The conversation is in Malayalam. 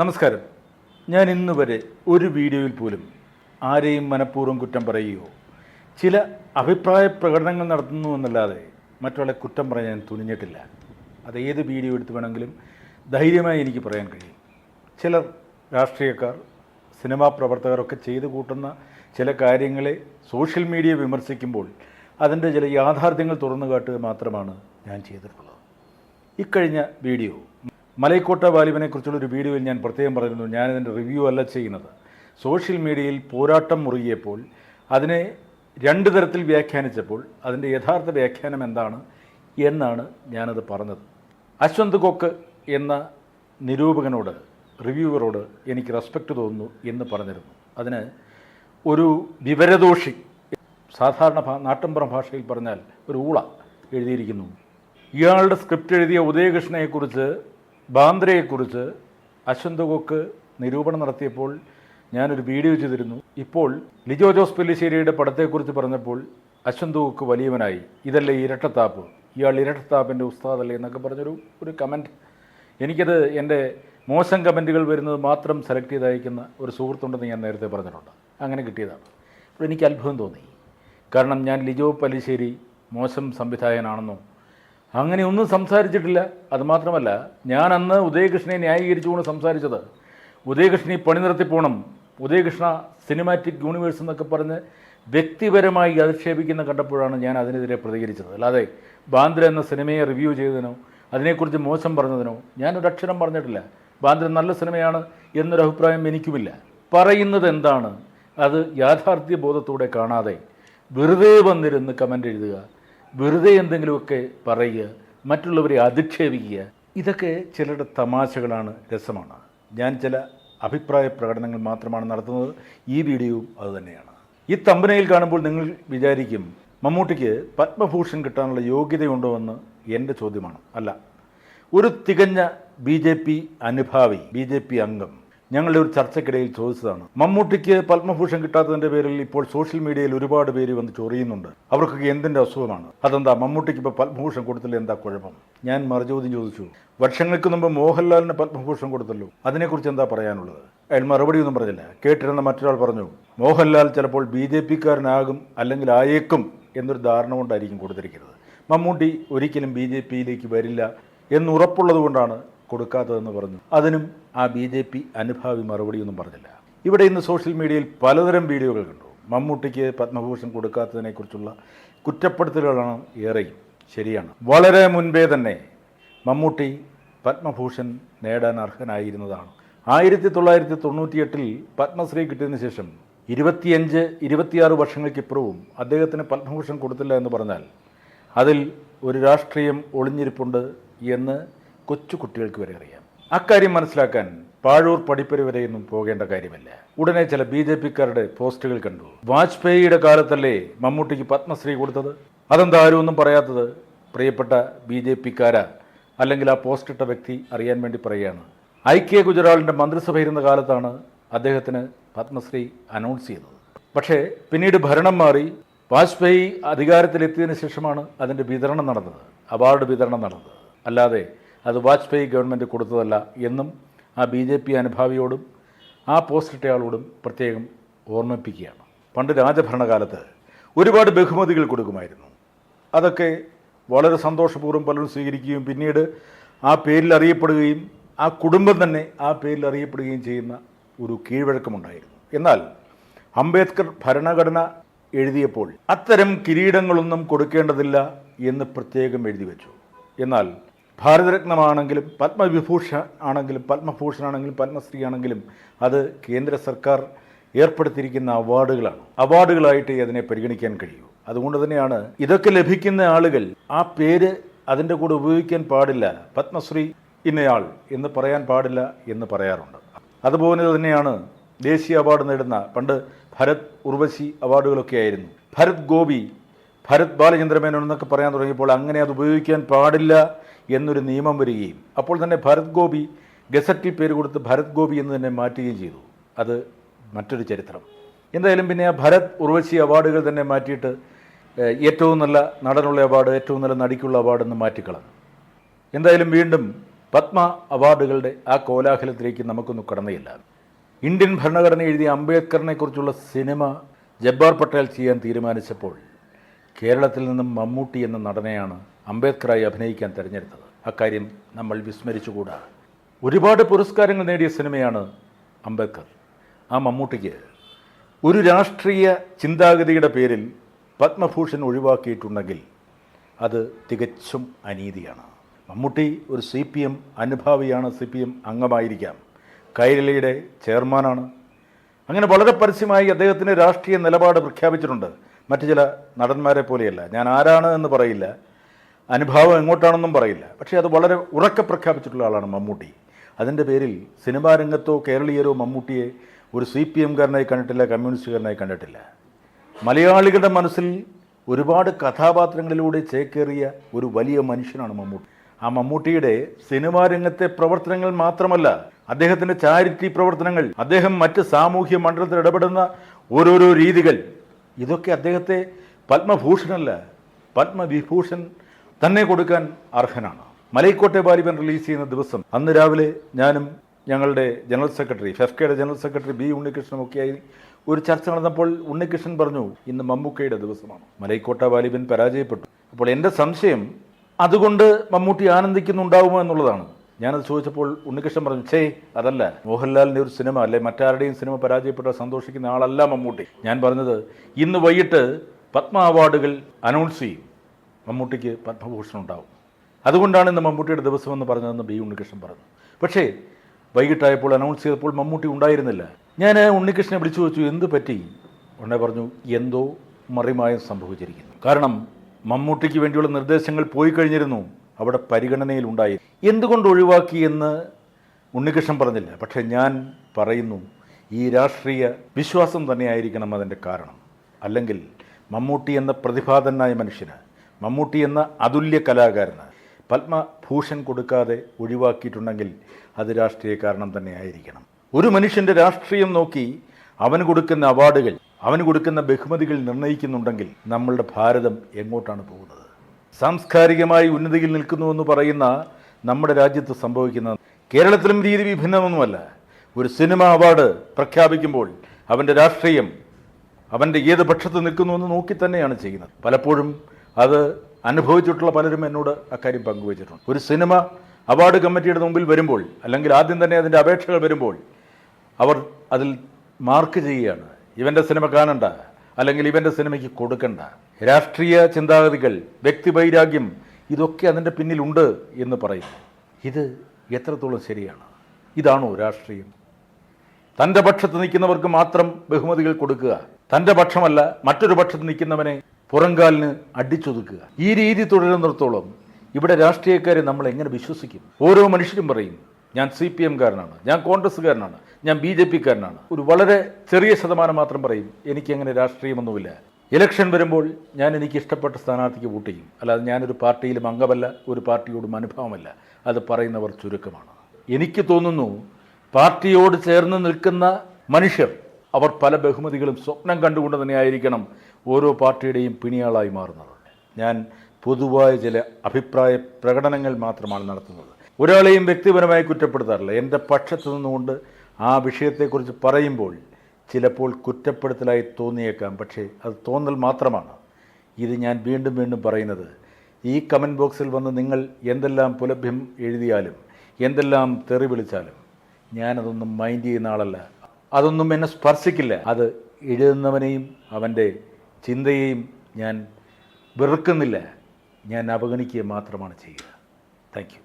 നമസ്കാരം. ഞാൻ ഇന്ന് വരെ ഒരു വീഡിയോയിൽ പോലും ആരെയും മനഃപൂർവം കുറ്റം പറയുകയോ ചില അഭിപ്രായ പ്രകടനങ്ങൾ നടത്തുന്നു എന്നല്ലാതെ മറ്റൊരാളെ കുറ്റം പറയാൻ ഞാൻ തുനിഞ്ഞിട്ടില്ല. അത് ഏത് വീഡിയോ എടുത്ത് വേണമെങ്കിലും ധൈര്യമായി എനിക്ക് പറയാൻ കഴിയും. ചിലർ രാഷ്ട്രീയക്കാർ സിനിമാ പ്രവർത്തകരൊക്കെ ചെയ്തു കൂട്ടുന്ന ചില കാര്യങ്ങളെ സോഷ്യൽ മീഡിയ വിമർശിക്കുമ്പോൾ അതിന്റെ ചില യാഥാർത്ഥ്യങ്ങൾ തുറന്നു കാട്ടുക മാത്രമാണ് ഞാൻ ചെയ്തിട്ടുള്ളത്. ഇക്കഴിഞ്ഞ വീഡിയോ. മലൈക്കോട്ട വാലിബനെ കുറിച്ചുള്ള ഒരു വീഡിയോയിൽ ഞാൻ പ്രത്യേകം പറഞ്ഞിരുന്നു ഞാനിതിന്റെ റിവ്യൂ അല്ല ചെയ്യുന്നത്. സോഷ്യൽ മീഡിയയിൽ പോരാട്ടം മുറുകിയപ്പോൾ അതിനെ രണ്ട് തരത്തിൽ വ്യാഖ്യാനിച്ചപ്പോൾ അതിന്റെ യഥാർത്ഥ വ്യാഖ്യാനം എന്താണ് എന്നാണ് ഞാനത് പറഞ്ഞത്. അശ്വന്ത് കൊക്ക് എന്ന നിരൂപകനോട് റിവ്യൂവറോട് എനിക്ക് റെസ്പെക്റ്റ് തോന്നുന്നു എന്ന് പറഞ്ഞിരുന്നു. അതിന് ഒരു വിവരദോഷി സാധാരണ നാട്ടിൻപുറം ഭാഷയിൽ പറഞ്ഞാൽ ഒരു ഊള എഴുതിയിരിക്കുന്നു. ഇയാളുടെ സ്ക്രിപ്റ്റ് എഴുതിയ ഉദയകൃഷ്ണയെക്കുറിച്ച് ബാന്ദ്രയെക്കുറിച്ച് അശ്വന്ത് കൊക്ക് നിരൂപണം നടത്തിയപ്പോൾ ഞാനൊരു വീഡിയോ ചെയ്തിരുന്നു. ഇപ്പോൾ ലിജോ ജോസ് പെല്ലിശ്ശേരിയുടെ പടത്തെക്കുറിച്ച് പറഞ്ഞപ്പോൾ അശ്വന്ത് കൊക്ക് വലിയവനായി. ഇതല്ലേ ഇരട്ടത്താപ്പ്? ഇയാൾ ഇരട്ടത്താപ്പിന്റെ ഉസ്താദല്ലേ എന്നൊക്കെ പറഞ്ഞൊരു ഒരു കമന്റ് എനിക്കത് എന്റെ മോശം കമന്റുകൾ വരുന്നത് മാത്രം സെലക്ട് ചെയ്തയക്കുന്ന ഒരു സുഹൃത്തുണ്ടെന്ന് ഞാൻ നേരത്തെ പറഞ്ഞിട്ടുണ്ട്. അങ്ങനെ കിട്ടിയതാണ്. അപ്പോൾ എനിക്ക് അത്ഭുതം തോന്നി. കാരണം ഞാൻ ലിജോ പല്ലിശ്ശേരി മോശം സംവിധായകനാണെന്നോ അങ്ങനെ ഒന്നും സംസാരിച്ചിട്ടില്ല അതുമാത്രമല്ല ഞാൻ അന്ന് ഉദയകൃഷ്ണനെ ന്യായീകരിച്ചുകൊണ്ട് സംസാരിച്ചത് ഉദയകൃഷ്ണി പണി നിർത്തി ഉദയകൃഷ്ണ സിനിമാറ്റിക് യൂണിവേഴ്സ് എന്നൊക്കെ പറഞ്ഞ് വ്യക്തിപരമായി അധിക്ഷേപിക്കുന്ന കണ്ടപ്പോഴാണ് ഞാൻ അതിനെതിരെ പ്രതികരിച്ചത്. അല്ലാതെ ബാന്ദ്ര എന്ന സിനിമയെ റിവ്യൂ ചെയ്തതിനോ അതിനെക്കുറിച്ച് മോശം പറഞ്ഞതിനോ ഞാനൊരു അക്ഷരം പറഞ്ഞിട്ടില്ല. ബാന്ദ്ര നല്ല സിനിമയാണ് എന്നൊരു അഭിപ്രായം എനിക്കുമില്ല. പറയുന്നത് എന്താണ്? അത് യാഥാർത്ഥ്യ ബോധത്തോടെ കാണാതെ വെറുതെ വന്നിരുന്ന് കമന്റ് എഴുതുക വെറുതെ എന്തെങ്കിലുമൊക്കെ പറയുക മറ്റുള്ളവരെ അധിക്ഷേപിക്കുക ഇതൊക്കെ ചിലരുടെ തമാശകളാണ് രസമാണ്. ഞാൻ ചില അഭിപ്രായ പ്രകടനങ്ങൾ മാത്രമാണ് നടത്തുന്നത്. ഈ വീഡിയോയും അതുതന്നെയാണ് ഈ തമ്പനയിൽ കാണുമ്പോൾ നിങ്ങൾ വിചാരിക്കും മമ്മൂട്ടിക്ക് പത്മഭൂഷൺ കിട്ടാനുള്ള യോഗ്യതയുണ്ടോ എന്ന് എന്റെ ചോദ്യമാണ്. അല്ല ഒരു തികഞ്ഞ ബി ജെ പി അനുഭാവി ബി ജെ പി അംഗം ഞങ്ങളുടെ ഒരു ചർച്ചയ്ക്കിടയിൽ ചോദിച്ചതാണ്. മമ്മൂട്ടിക്ക് പത്മഭൂഷൺ കിട്ടാത്തതിന്റെ പേരിൽ ഇപ്പോൾ സോഷ്യൽ മീഡിയയിൽ ഒരുപാട് പേര് വന്ന് ചൊറിയുന്നുണ്ട്. അവർക്കൊക്കെ എന്തിന്റെ അസുഖമാണ്? അതെന്താ മമ്മൂട്ടിക്ക് ഇപ്പോൾ പത്മഭൂഷൺ കൊടുത്തില്ല? എന്താ കുഴപ്പം? ഞാൻ മറുചോദ്യം ചോദിച്ചു. വർഷങ്ങൾക്ക് മുമ്പ് മോഹൻലാലിന് പത്മഭൂഷൺ കൊടുത്തല്ലോ. അതിനെക്കുറിച്ച് എന്താ പറയാനുള്ളത്? അയാൾ മറുപടിയൊന്നും പറഞ്ഞില്ല. കേട്ടിരുന്ന മറ്റൊരാൾ പറഞ്ഞു മോഹൻലാൽ ചിലപ്പോൾ ബി ജെ പിക്കാരനാകും അല്ലെങ്കിൽ ആയേക്കും എന്നൊരു ധാരണ കൊണ്ടായിരിക്കും കൊടുത്തിരിക്കുന്നത്. മമ്മൂട്ടി ഒരിക്കലും ബി ജെ പിയിലേക്ക് വരില്ല എന്നുറപ്പുള്ളത് കൊണ്ടാണ് കൊടുക്കാത്തതെന്ന് പറഞ്ഞു. അതിനും ആ ബി ജെ പി അനുഭാവി മറുപടിയൊന്നും പറഞ്ഞില്ല. ഇവിടെ ഇന്ന് സോഷ്യൽ മീഡിയയിൽ പലതരം വീഡിയോകൾ കണ്ടു. മമ്മൂട്ടിക്ക് പത്മഭൂഷൺ കൊടുക്കാത്തതിനെക്കുറിച്ചുള്ള കുറ്റപ്പെടുത്തലുകളാണ് ഏറെയും. ശരിയാണ്. വളരെ മുൻപേ തന്നെ മമ്മൂട്ടി പത്മഭൂഷൺ നേടാൻ അർഹനായിരുന്നതാണ്. ആയിരത്തി തൊള്ളായിരത്തി തൊണ്ണൂറ്റിയെട്ടിൽ പത്മശ്രീ കിട്ടിയതിന് ശേഷം ഇരുപത്തിയഞ്ച് ഇരുപത്തിയാറ് വർഷങ്ങൾക്കിപ്പുറവും അദ്ദേഹത്തിന് പത്മഭൂഷൺ കൊടുത്തില്ല എന്ന് പറഞ്ഞാൽ അതിൽ ഒരു രാഷ്ട്രീയം ഒളിഞ്ഞിരിപ്പുണ്ട് എന്ന് കൊച്ചു കുട്ടികൾക്ക് വരെ അറിയാം. അക്കാര്യം മനസ്സിലാക്കാൻ പാഴൂർ പടിപ്പര വരെയൊന്നും പോകേണ്ട കാര്യമല്ല. ഉടനെ ചില ബി ജെ പിക്കാരുടെ പോസ്റ്റുകൾ കണ്ടു. വാജ്പേയിയുടെ കാലത്തല്ലേ മമ്മൂട്ടിക്ക് പത്മശ്രീ കൊടുത്തത്? അതെന്താ ആരും ഒന്നും പറയാത്തത്? പ്രിയപ്പെട്ട ബി ജെ പിക്കാരാ അല്ലെങ്കിൽ ആ പോസ്റ്റ് ഇട്ട വ്യക്തി അറിയാൻ വേണ്ടി പറയുകയാണ്. ഐ കെ ഗുജറാളിന്റെ മന്ത്രിസഭ ഇരുന്ന കാലത്താണ് അദ്ദേഹത്തിന് പത്മശ്രീ അനൗൺസ് ചെയ്തത്. പക്ഷേ പിന്നീട് ഭരണം മാറി വാജ്പേയി അധികാരത്തിലെത്തിയതിനു ശേഷമാണ് അതിന്റെ വിതരണം നടന്നത്. അവാർഡ് വിതരണം നടന്നത്. അല്ലാതെ അത് വാജ്പേയി ഗവൺമെന്റ് കൊടുത്തതല്ല എന്നും ആ ബി ജെ പി അനുഭാവിയോടും ആ പോസ്റ്റ് ഇട്ടയാളോടും പ്രത്യേകം ഓർമ്മിപ്പിക്കുകയാണ്. പണ്ട് രാജഭരണകാലത്ത് ഒരുപാട് ബഹുമതികൾ കൊടുക്കുമായിരുന്നു. അതൊക്കെ വളരെ സന്തോഷപൂർവം പലരും സ്വീകരിക്കുകയും പിന്നീട് ആ പേരിൽ അറിയപ്പെടുകയും ആ കുടുംബം തന്നെ ആ പേരിൽ അറിയപ്പെടുകയും ചെയ്യുന്ന ഒരു കീഴ്വഴക്കമുണ്ടായിരുന്നു. എന്നാൽ അംബേദ്കർ ഭരണഘടന എഴുതിയപ്പോൾ അത്തരം കിരീടങ്ങളൊന്നും കൊടുക്കേണ്ടതില്ല എന്ന് പ്രത്യേകം എഴുതി വെച്ചു. എന്നാൽ ഭാരതരത്നമാണെങ്കിലും പത്മവിഭൂഷൺ ആണെങ്കിലും പത്മഭൂഷൺ ആണെങ്കിലും പത്മശ്രീ ആണെങ്കിലും അത് കേന്ദ്ര സർക്കാർ ഏർപ്പെടുത്തിയിരിക്കുന്ന അവാർഡുകളാണ്. അവാർഡുകളായിട്ട് അതിനെ പരിഗണിക്കാൻ കഴിയൂ. അതുകൊണ്ട് തന്നെയാണ് ഇതൊക്കെ ലഭിക്കുന്ന ആളുകൾ ആ പേര് അതിന്റെ കൂടെ ഉപയോഗിക്കാൻ പാടില്ല പത്മശ്രീ ഇന്നയാൾ എന്ന് പറയാൻ പാടില്ല എന്ന് പറയാറുണ്ട്. അതുപോലെ തന്നെയാണ് ദേശീയ അവാർഡ് നേടുന്ന പണ്ട് ഭരത് ഉർവശി അവാർഡുകളൊക്കെ ആയിരുന്നു. ഭരത് ഗോപി ഭരത് ബാലചന്ദ്രമേനോൻ എന്നൊക്കെ പറയാൻ തുടങ്ങിയപ്പോൾ അങ്ങനെ അത് ഉപയോഗിക്കാൻ പാടില്ല എന്നൊരു നിയമം വരികയും അപ്പോൾ തന്നെ ഭരത് ഗോപി ഗസറ്റിൽ പേര് കൊടുത്ത് ഭരത് ഗോപി എന്ന് തന്നെ മാറ്റുകയും ചെയ്തു. അത് മറ്റൊരു ചരിത്രം. എന്തായാലും പിന്നെ ആ ഭരത് ഉർവശി അവാർഡുകൾ തന്നെ മാറ്റിയിട്ട് ഏറ്റവും നല്ല നടനുള്ള അവാർഡ് ഏറ്റവും നല്ല നടിക്കുള്ള അവാർഡ് എന്ന് മാറ്റിക്കളഞ്ഞു. എന്തായാലും വീണ്ടും പത്മ അവാർഡുകളുടെ ആ കോലാഹലത്തിലേക്ക് നമുക്കൊന്നും കടന്നില്ല ഇന്ത്യൻ ഭരണഘടന എഴുതിയ അംബേദ്കറിനെക്കുറിച്ചുള്ള സിനിമ ജബ്ബാർ പട്ടേൽ ചെയ്യാൻ തീരുമാനിച്ചപ്പോൾ കേരളത്തിൽ നിന്നും മമ്മൂട്ടി എന്ന നടനെയാണ് അംബേദ്കറായി അഭിനയിക്കാൻ തിരഞ്ഞെടുത്തത്. അക്കാര്യം നമ്മൾ വിസ്മരിച്ചുകൂടാ. ഒരുപാട് പുരസ്കാരങ്ങൾ നേടിയ സിനിമയാണ് അംബേദ്കർ. ആ മമ്മൂട്ടിക്ക് ഒരു രാഷ്ട്രീയ ചിന്താഗതിയുടെ പേരിൽ പത്മഭൂഷൺ ഒഴിവാക്കിയിട്ടുണ്ടെങ്കിൽ അത് തികച്ചും അനീതിയാണ്. മമ്മൂട്ടി ഒരു സി പി എം അനുഭാവിയാണ് സി പി എം അംഗമായിരിക്കാം. കൈരളിയുടെ ചെയർമാനാണ്. അങ്ങനെ വളരെ പരസ്യമായി അദ്ദേഹത്തിന് രാഷ്ട്രീയ നിലപാട് പ്രഖ്യാപിച്ചിട്ടുണ്ട്. മറ്റു ചില നടന്മാരെ പോലെയല്ല. ഞാൻ ആരാണ് എന്ന് പറയില്ല. അനുഭാവം എങ്ങോട്ടാണെന്നും പറയില്ല. പക്ഷേ അത് വളരെ ഉറക്കെ പ്രഖ്യാപിച്ചിട്ടുള്ള ആളാണ് മമ്മൂട്ടി. അതിന്റെ പേരിൽ സിനിമാ രംഗത്തോ കേരളീയരോ മമ്മൂട്ടിയെ ഒരു സി പി എംകാരനായി കണ്ടിട്ടില്ല കമ്മ്യൂണിസ്റ്റുകാരനായി കണ്ടിട്ടില്ല. മലയാളികളുടെ മനസ്സിൽ ഒരുപാട് കഥാപാത്രങ്ങളിലൂടെ ചേക്കേറിയ ഒരു വലിയ മനുഷ്യനാണ് മമ്മൂട്ടി. ആ മമ്മൂട്ടിയുടെ സിനിമാ രംഗത്തെ പ്രവർത്തനങ്ങൾ മാത്രമല്ല അദ്ദേഹത്തിന്റെ ചാരിറ്റി പ്രവർത്തനങ്ങൾ അദ്ദേഹം മറ്റ് സാമൂഹ്യ മണ്ഡലത്തിൽ ഇടപെടുന്ന ഓരോരോ രീതികൾ ഇതൊക്കെ അദ്ദേഹത്തെ പത്മഭൂഷണല്ല പത്മവിഭൂഷൺ തന്നെ കൊടുക്കാൻ അർഹനാണ്. മലൈക്കോട്ടെ ബാലിബൻ റിലീസ് ചെയ്യുന്ന ദിവസം അന്ന് രാവിലെ ഞാനും ഞങ്ങളുടെ ജനറൽ സെക്രട്ടറി ഫെഫ്കയുടെ ജനറൽ സെക്രട്ടറി ബി ഉണ്ണികൃഷ്ണനും ഒക്കെയായി ഒരു ചർച്ച നടന്നപ്പോൾ ഉണ്ണികൃഷ്ണൻ പറഞ്ഞു ഇന്ന് മമ്മൂക്കയുടെ ദിവസമാണ്. മലൈക്കോട്ട വാലിബൻ പരാജയപ്പെട്ടു. അപ്പോൾ എന്റെ സംശയം അതുകൊണ്ട് മമ്മൂട്ടി ആനന്ദിക്കുന്നുണ്ടാവുമോ എന്നുള്ളതാണ്. ഞാനത് ചോദിച്ചപ്പോൾ ഉണ്ണികൃഷ്ണൻ പറഞ്ഞു ചേ അതല്ല. മോഹൻലാലിന്റെ ഒരു സിനിമ അല്ലെ? മറ്റാരുടെയും സിനിമ പരാജയപ്പെട്ട സന്തോഷിക്കുന്ന ആളല്ല മമ്മൂട്ടി. ഞാൻ പറഞ്ഞത് ഇന്ന് വൈകിട്ട് പത്മ അവാർഡുകൾ അനൗൺസ് ചെയ്യും. മമ്മൂട്ടിക്ക് പത്മഭൂഷൺ ഉണ്ടാവും. അതുകൊണ്ടാണ് ഇന്ന് മമ്മൂട്ടിയുടെ ദിവസമെന്ന് പറഞ്ഞതെന്ന് ബി ഉണ്ണികൃഷ്ണൻ പറഞ്ഞു. പക്ഷേ വൈകിട്ടായപ്പോൾ അനൗൺസ് ചെയ്തപ്പോൾ മമ്മൂട്ടി ഉണ്ടായിരുന്നില്ല. ഞാൻ ഉണ്ണികൃഷ്ണനെ വിളിച്ചു വെച്ചു എന്ത് പറ്റി? ഉടനെ പറഞ്ഞു എന്തോ മറിമായം സംഭവിച്ചിരിക്കുന്നു. കാരണം മമ്മൂട്ടിക്ക് വേണ്ടിയുള്ള നിർദ്ദേശങ്ങൾ പോയി കഴിഞ്ഞിരുന്നു. അവിടെ പരിഗണനയിലുണ്ടായി. എന്തുകൊണ്ട് ഒഴിവാക്കി എന്ന് ഉണ്ണികൃഷ്ണൻ പറഞ്ഞില്ല. പക്ഷേ ഞാൻ പറയുന്നു ഈ രാഷ്ട്രീയ വിശ്വാസം തന്നെയായിരിക്കണം അതിന്റെ കാരണം. അല്ലെങ്കിൽ മമ്മൂട്ടി എന്ന പ്രതിഭാതനായ മനുഷ്യന് മമ്മൂട്ടി എന്ന അതുല്യ കലാകാരന് പത്മഭൂഷൺ കൊടുക്കാതെ ഒഴിവാക്കിയിട്ടുണ്ടെങ്കിൽ അത് രാഷ്ട്രീയ കാരണം തന്നെ ആയിരിക്കണം ഒരു മനുഷ്യന്റെ രാഷ്ട്രീയം നോക്കി അവന് കൊടുക്കുന്ന അവാർഡുകൾ അവന് കൊടുക്കുന്ന ബഹുമതികൾ നിർണയിക്കുന്നുണ്ടെങ്കിൽ നമ്മളുടെ ഭാരതം എങ്ങോട്ടാണ് പോകുന്നത്? സാംസ്കാരികമായി ഉന്നതിയിൽ നിൽക്കുന്നുവെന്ന് പറയുന്ന നമ്മുടെ രാജ്യത്ത് സംഭവിക്കുന്നത് കേരളത്തിലും രീതി വിഭിന്നമൊന്നുമല്ല. ഒരു സിനിമ അവാർഡ് പ്രഖ്യാപിക്കുമ്പോൾ അവന്റെ രാഷ്ട്രീയം അവന്റെ ഏത് പക്ഷത്ത് നിൽക്കുന്നുവെന്ന് നോക്കി തന്നെയാണ് ചെയ്യുന്നത്. പലപ്പോഴും അത് അനുഭവിച്ചിട്ടുള്ള പലരും എന്നോട് അക്കാര്യം പങ്കുവച്ചിട്ടുണ്ട്. ഒരു സിനിമ അവാർഡ് കമ്മിറ്റിയുടെ മുമ്പിൽ വരുമ്പോൾ അല്ലെങ്കിൽ ആദ്യം തന്നെ അതിന്റെ അപേക്ഷകൾ വരുമ്പോൾ അവർ അതിൽ മാർക്ക് ചെയ്യുകയാണ്. ഇവന്റെ സിനിമ കാണണ്ട. അല്ലെങ്കിൽ ഇവന്റെ സിനിമയ്ക്ക് കൊടുക്കണ്ട. രാഷ്ട്രീയ ചിന്താഗതികൾ വ്യക്തിവൈരാഗ്യം ഇതൊക്കെ അതിന്റെ പിന്നിലുണ്ട് എന്ന് പറയുന്നു. ഇത് എത്രത്തോളം ശരിയാണ്? ഇതാണോ രാഷ്ട്രീയം? തന്റെ പക്ഷത്ത് നിൽക്കുന്നവർക്ക് മാത്രം ബഹുമതികൾ കൊടുക്കുക. തന്റെ പക്ഷമല്ല മറ്റൊരു പക്ഷത്ത് നിൽക്കുന്നവനെ പുറങ്കാലിന് അടിച്ചൊതുക്കുക. ഈ രീതി തുടരുന്നിടത്തോളം ഇവിടെ രാഷ്ട്രീയക്കാരെ നമ്മൾ എങ്ങനെ വിശ്വസിക്കും? ഓരോ മനുഷ്യരും പറയും ഞാൻ സി പി എംകാരനാണ് ഞാൻ കോൺഗ്രസ്സുകാരനാണ് ഞാൻ ബി ജെ പിക്കാരനാണ്. ഒരു വളരെ ചെറിയ ശതമാനം മാത്രം പറയും എനിക്കങ്ങനെ രാഷ്ട്രീയമൊന്നുമില്ല. ഇലക്ഷൻ വരുമ്പോൾ ഞാൻ എനിക്ക് ഇഷ്ടപ്പെട്ട സ്ഥാനാർത്ഥിക്ക് വോട്ട് ചെയ്യും. അല്ലാതെ ഞാനൊരു പാർട്ടിയിലും അംഗമല്ല ഒരു പാർട്ടിയോടും അനുഭവമല്ല. അത് പറയുന്നവർ ചുരുക്കമാണ്. എനിക്ക് തോന്നുന്നു പാർട്ടിയോട് ചേർന്ന് നിൽക്കുന്ന മനുഷ്യർ അവർ പല ബഹുമതികളും സ്വപ്നം കണ്ടുകൊണ്ട് തന്നെയായിരിക്കണം ഓരോ പാർട്ടിയുടെയും പിണിയാളായി മാറുന്നത്. ഞാൻ പൊതുവായ ചില അഭിപ്രായ പ്രകടനങ്ങൾ മാത്രമാണ് നടത്തുന്നത്. ഒരാളെയും വ്യക്തിപരമായി കുറ്റപ്പെടുത്താറില്ല. എന്റെ പക്ഷത്ത് നിന്നുകൊണ്ട് ആ വിഷയത്തെക്കുറിച്ച് പറയുമ്പോൾ ചിലപ്പോൾ കുറ്റപ്പെടുത്തലായി തോന്നിയേക്കാം. പക്ഷേ അത് തോന്നൽ മാത്രമാണ്. ഇത് ഞാൻ വീണ്ടും വീണ്ടും പറയുന്നത്. ഈ കമന്റ് ബോക്സിൽ വന്ന് നിങ്ങൾ എന്തെല്ലാം പുലഭ്യം എഴുതിയാലും എന്തെല്ലാം തെറി വിളിച്ചാലും ഞാനതൊന്നും മൈൻഡ് ചെയ്യുന്ന ആളല്ല. അതൊന്നും എന്നെ സ്പർശിക്കില്ല. അത് എഴുതുന്നവനെയും അവന്റെ ചിന്തയെയും ഞാൻ വെറുക്കുന്നില്ല. ഞാൻ അവഗണിക്കുക മാത്രമാണ് ചെയ്യുക. താങ്ക്